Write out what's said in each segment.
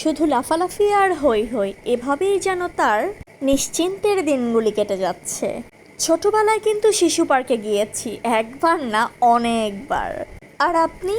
শুধু লাফালাফি আর হই হই, এভাবেই যেন তার নিশ্চিন্তের দিনগুলি কেটে যাচ্ছে। ছোটবেলায় কিন্তু শিশু পার্কে গিয়েছি, একবার না অনেকবার। আর আপনি?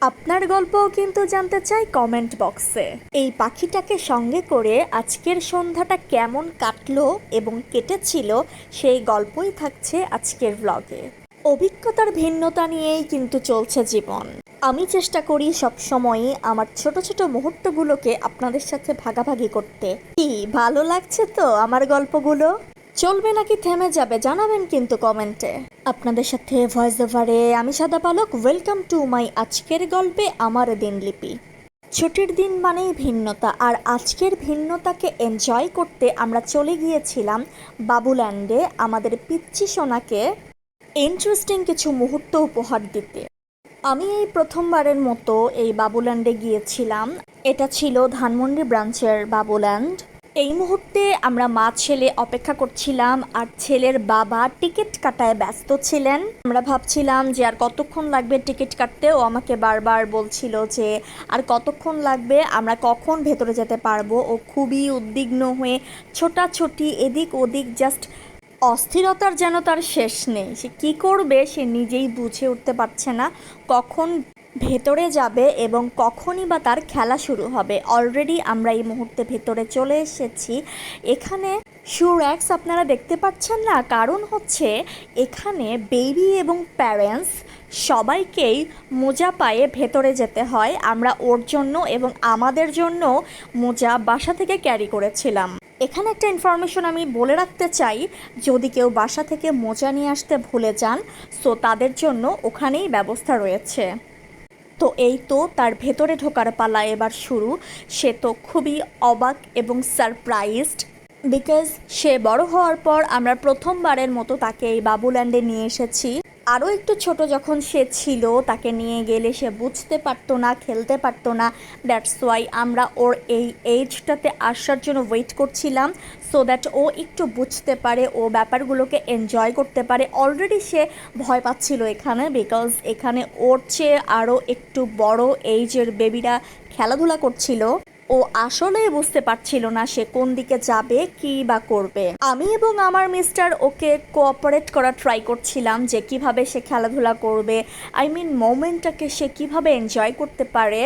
আপনার গল্পও কিন্তু জানতে চাই কমেন্ট বক্সে। এই পাখিটাকে সঙ্গে করে আজকের সন্ধ্যাটা কেমন কাটলো এবং কেটেছিল সেই গল্পই থাকছে আজকের ব্লগে অভিজ্ঞতার ভিন্নতা নিয়েই কিন্তু চলছে জীবন। আমি চেষ্টা করি সব সবসময়ই আমার ছোট ছোট মুহূর্তগুলোকে আপনাদের সাথে ভাগাভাগি করতে। কি, ভালো লাগছে তো আমার গল্পগুলো? চলবে নাকি থেমে যাবে জানাবেন কিন্তু কমেন্টে। আপনাদের সাথে ভয়েস ওভারে আমি সাদা পালক, ওয়েলকাম টু মাই আজকের গল্পে আমার দিনলিপি ছুটির দিন মানেই ভিন্নতা, আর আজকের ভিন্নতাকে এনজয় করতে আমরা চলে গিয়েছিলাম বাবুল্যান্ডে, আমাদের পিচ্চি সোনাকে ইন্টারেস্টিং কিছু মুহূর্ত উপহার দিতে। আমি এই প্রথমবারের মতো এই বাবুল্যান্ডে গিয়েছিলাম। এটা ছিল ধানমন্ডি ব্রাঞ্চের বাবুল্যান্ড। এই মুহূর্তে আমরা মা ছেলে অপেক্ষা করছিলাম আর ছেলের বাবা টিকিট কাটায় ব্যস্ত ছিলেন। আমরা ভাবছিলাম যে আর কতক্ষণ লাগবে টিকিট কাটতে? ও আমাকে বারবার বলছিল যে, আর কতক্ষণ লাগবে? আমরা কখন ভেতরে যেতে পারব? ও খুবই উদ্বিগ্ন হয়ে ছোটাছুটি এদিক ওদিক জাস্ট অস্থিরতার যেন তার শেষ নেই। সে কী করবে সে নিজেই বুঝে উঠতে পারছে না। কখন ভেতরে যাবে এবং কখনই বা তার খেলা শুরু হবে। অলরেডি আমরা এই মুহূর্তে ভেতরে চলে এসেছি। এখানে সুর্যাক্স আপনারা দেখতে পাচ্ছেন না? কারণ হচ্ছে এখানে বেবি এবং প্যারেন্টস সবাইকেই মোজা পায়ে ভেতরে যেতে হয়। আমরা ওর জন্য এবং আমাদের জন্য মোজা বাসা থেকে ক্যারি করেছিলাম। এখানে একটা ইনফরমেশন আমি বলে রাখতে চাই, যদি কেউ বাসা থেকে মোজা নিয়ে আসতে ভুলে যান সো তাদের জন্য ওখানেই ব্যবস্থা রয়েছে। তো এই তো তার ভেতরে ঢোকার পালা এবার শুরু। সে তো খুবই অবাক এবং সারপ্রাইজড বিকজ সে বড় হওয়ার পর আমরা প্রথমবারের মতো তাকে এই বাবুল্যান্ডে নিয়ে এসেছি। আরও একটু ছোট যখন সে ছিল, তাকে নিয়ে গেলে সে বুঝতে পারতো না, খেলতে পারতো না। দ্যাটস ওয়াই আমরা ওর এই এইজটাতে আসার জন্য ওয়েট করছিলাম সো দ্যাট ও একটু বুঝতে পারে, ও ব্যাপারগুলোকে এনজয় করতে পারে। অলরেডি সে ভয় পাচ্ছিল এখানে বিকজ এখানে ওর চেয়ে আরও একটু বড় এইজের বেবিরা খেলাধুলা করছিল। ও আসলেই বুঝতে পারছিল না সে কোন দিকে যাবে, কি বা করবে। আমি এবং আমার মিস্টার ওকে কোঅপারেট করা ট্রাই করছিলাম যে কীভাবে সে খেলাধুলা করবে আই মিন মোমেন্টটাকে সে কীভাবে এনজয় করতে পারে।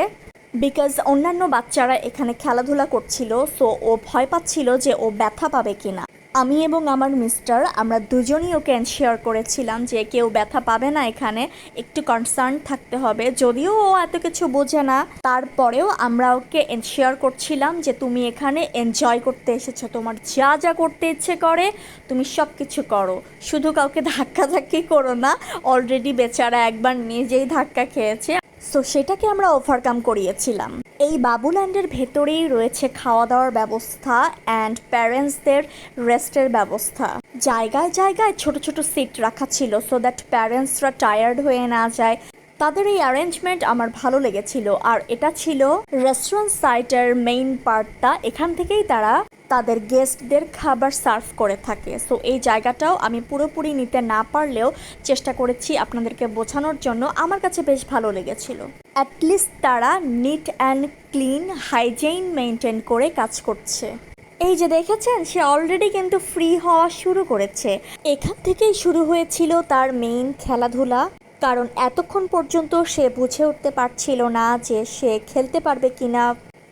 বিকজ অন্যান্য বাচ্চারা এখানে খেলাধুলা করছিল সো ও ভয় পাচ্ছিল যে ও ব্যথা পাবে কিনা। আমি এবং আমার মিস্টার, আমরা দুজনই ওকে এনশিওর করেছিলাম যে কেউ ব্যথা পাবে না এখানে, একটু কনসার্ন থাকতে হবে। যদিও ও এত কিছু বোঝে না, তারপরেও আমরা ওকে এনশিওর করছিলাম যে তুমি এখানে এনজয় করতে এসেছ। তোমার যা যা করতে ইচ্ছে করে, তুমি সব কিছু করো। শুধু কাউকে ধাক্কা ধাক্কি করো না অলরেডি বেচারা একবার নিজেই ধাক্কা খেয়েছে। সো সেটাকে আমরা ওভারকাম করিয়েছিলাম। এই বাবুল্যান্ডের ভেতরেই রয়েছে খাওয়া দাওয়ার ব্যবস্থা অ্যান্ড প্যারেন্টসদের রেস্টের ব্যবস্থা। জায়গায় জায়গায় ছোট ছোট সিট রাখা ছিল সো দ্যাট প্যারেন্টসরা টায়ার্ড হয়ে না যায়। তাদের এই অ্যারেঞ্জমেন্ট আমার ভালো লেগেছিল। আর এটা ছিল রেস্টুরেন্ট সাইটের মেইন পার্টটা এখান থেকেই তারা তাদের গেস্টদের খাবার সার্ভ করে থাকে। সো এই জায়গাটাও আমি পুরোপুরি নিতে না পারলেও চেষ্টা করেছি আপনাদেরকে বোঝানোর জন্য। আমার কাছে বেশ ভালো লেগেছিল। অ্যাটলিস্ট তারা neat and clean hygiene maintain করে কাজ করছে। এই যে দেখেছেন, সে অলরেডি কিন্তু ফ্রি হওয়া শুরু করেছে। এখান থেকেই শুরু হয়েছিল তার মেইন খেলাধুলা। কারণ এতক্ষণ পর্যন্ত সে বুঝে উঠতে পারছিল না যে সে খেলতে পারবে কিনা।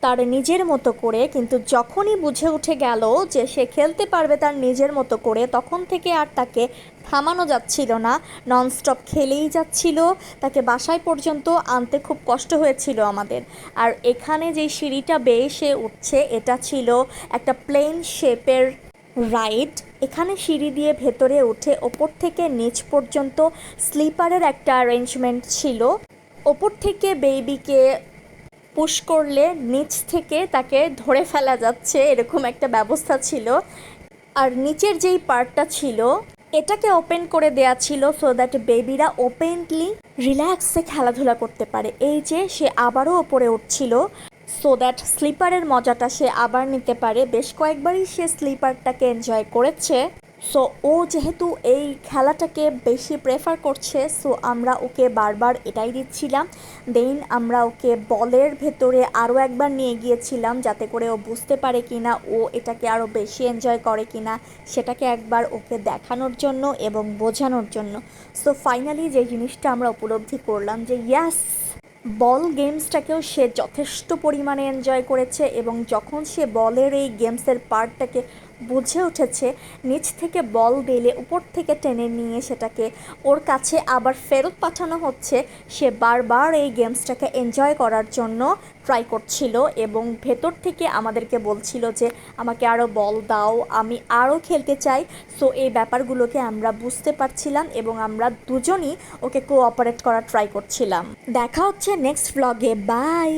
তার নিজের মতো করে, কিন্তু যখনই বুঝে উঠে গেল যে সে খেলতে পারবে তার নিজের মতো করে, তখন থেকে আর তাকে থামানো যাচ্ছিল না। ননস্টপ খেলেই যাচ্ছিল, তাকে বাসায় পর্যন্ত আনতে খুব কষ্ট হয়েছিল আমাদের। আর এখানে যে সিঁড়িটা বেয়ে সে উঠছে, এটা ছিল একটা প্লেন শেপের রাইড। এখানে সিঁড়ি দিয়ে ভেতরে উঠে ওপর থেকে নিচ পর্যন্ত স্লিপারের একটা অ্যারেঞ্জমেন্ট ছিল। ওপর থেকে বেবিকে পুশ করলে নিচ থেকে তাকে ধরে ফেলা যাচ্ছে, এরকম একটা ব্যবস্থা ছিল। আর নিচের যেই পার্টটা ছিল, এটাকে ওপেন করে দেয়া ছিল সো দ্যাট বেবিরা ওপেনলি রিল্যাক্সে খেলাধুলা করতে পারে। এই যে সে আবারও ওপরে উঠছিল সো দ্যাট স্লিপারের মজাটা সে আবার নিতে পারে। বেশ কয়েকবারই সে স্লিপারটাকে এনজয় করেছে। সো ও যেহেতু এই খেলাটাকে বেশি প্রেফার করছে সো আমরা ওকে বারবার এটাই দিচ্ছিলাম। দেন আমরা ওকে বলের ভেতরে আরও একবার নিয়ে গিয়েছিলাম, যাতে করে ও বুঝতে পারে কি না ও এটাকে আরও বেশি এনজয় করে কি না সেটাকে একবার ওকে দেখানোর জন্য এবং বোঝানোর জন্য। সো ফাইনালি যে জিনিসটা আমরা উপলব্ধি করলাম যে ইয়াস বল গেমসটাকেও সে যথেষ্ট পরিমাণে এনজয় করেছে এবং যখন সে বলের এই গেমসের পার্টটাকে বুঝে উঠেছে, নিচ থেকে বল দিলে উপর থেকে টেনে নিয়ে সেটাকে ওর কাছে আবার ফেরত পাঠানো হচ্ছে। সে বারবার এই গেমসটাকে এনজয় করার জন্য ট্রাই করছিল এবং ভেতর থেকে আমাদেরকে বলছিল যে, আমাকে আরও বল দাও, আমি আরও খেলতে চাই। সো এই ব্যাপারগুলোকে আমরা বুঝতে পারছিলাম এবং আমরা দুজনই ওকে কোঅপারেট করার ট্রাই করছিলাম। দেখা হচ্ছে নেক্সট ব্লগে বাই